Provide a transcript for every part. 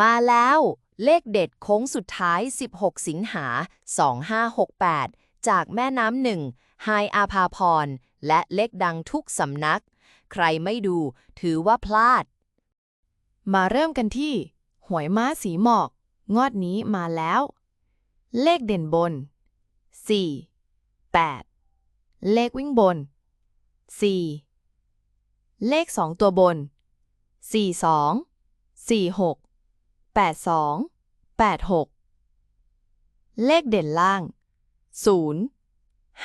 มาแล้วเลขเด็ดโค้งสุดท้าย 16 สิงหา 2568 จากแม่น้ำหนึ่งไฮอาภาพร และเลขดังทุกสำนัก ใครไม่ดูถือว่าพลาด มาเริ่มกันที่ หวยม้าสีหมอกงวดนี้มาแล้ว เลขเด่นบน 4 8 เลขวิ่งบน 4 เลข 2 ตัวบน 42 46 82 86 เลขเด่นล่าง 0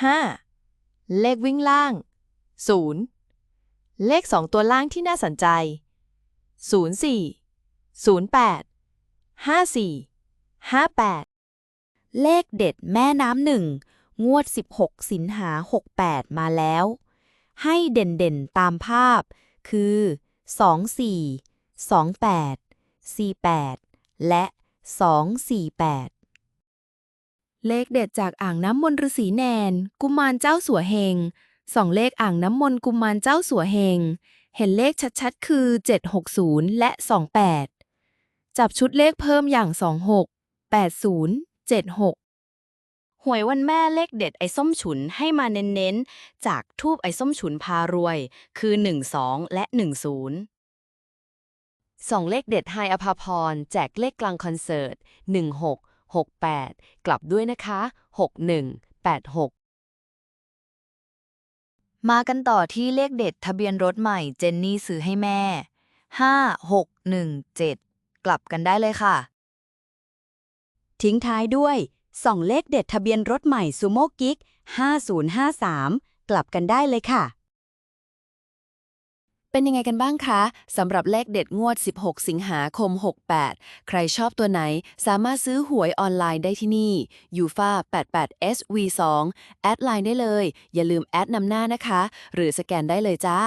5 เลขวิ่งล่าง 0 เลข 2 ตัวล่างที่น่าสนใจ 04 08 54 58 เลขเด็ดแม่น้ำหนึ่ง งวด 16 สิงหา 68 มาแล้ว ให้เด่นๆตามภาพ คือ 24 28 48 และ 248 เลขเด็ดจากอ่างน้ำมนต์ฤาษีแนน กุมารเจ้าสัวเฮงสองเลขอ่างน้ำมนต์กุมารเจ้าสัวเฮง เห็นเลขชัดๆ คือ 760 และ 28 จับชุดเลขเพิ่มอย่าง 26 80 76หวยวันแม่เลขเด็ดไอ้ส้มฉุนให้มาเน้นๆ จากทูบไอ้ส้มฉุนพารวย คือ 12 และ 10 สองเลขเด็ดไฮอภาพร แจกเลขกลางคอนเสิร์ต 16 68 กลับด้วยนะคะ 61 86มากันต่อที่เลขเด็ดทะเบียนรถใหม่เจนนี่ซื้อให้แม่ 5617 กลับกันได้เลยค่ะ ทิ้งท้ายด้วยส่องเลขเด็ดทะเบียนรถใหม่ซูโม่กิ๊ก5053 กลับกันได้เลยค่ะ เป็นยังไงกันบ้างคะสำหรับเลขเด็ดงวด 16 สิงหาคม 68 ใครชอบตัวไหนสามารถซื้อหวยออนไลน์ได้ที่นี่ยูฟา88 SV2 แอดไลน์ได้เลย อย่าลืมแอดนำหน้านะคะ หรือสแกนได้เลยจ้า